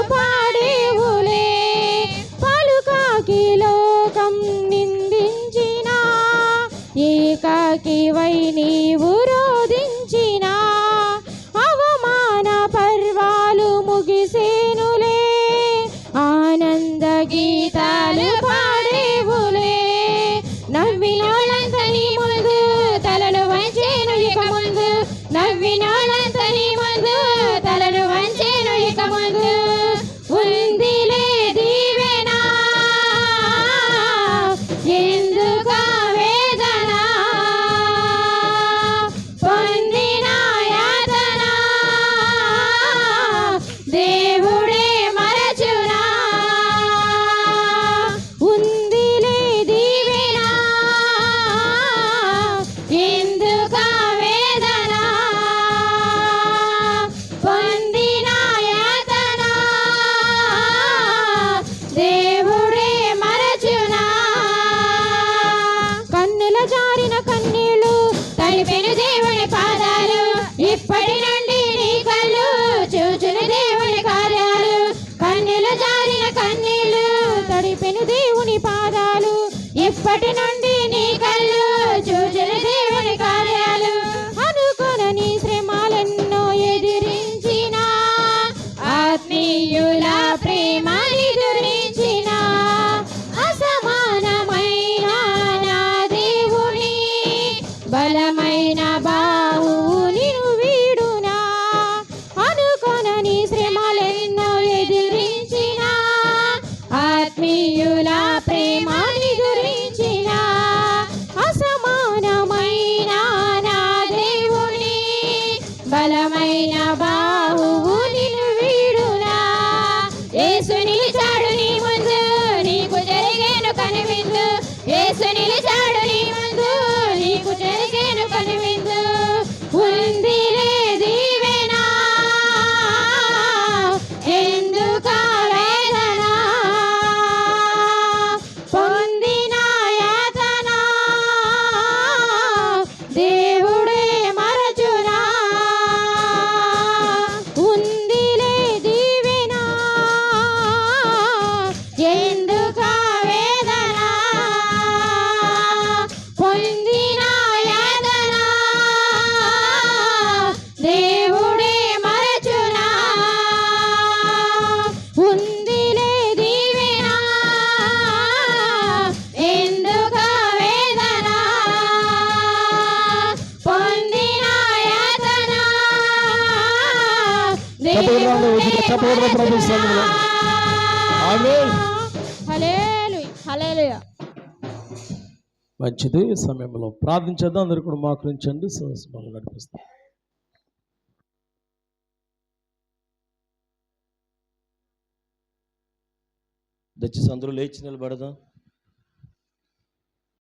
Goodbye. మంచిది సమయంలో ప్రార్థించేద్దాం అందరు కూడా మాకరించండి సహస్మాలు నడిపిస్తాం. దచ్చి సందులో లేచి నిలబడదాం.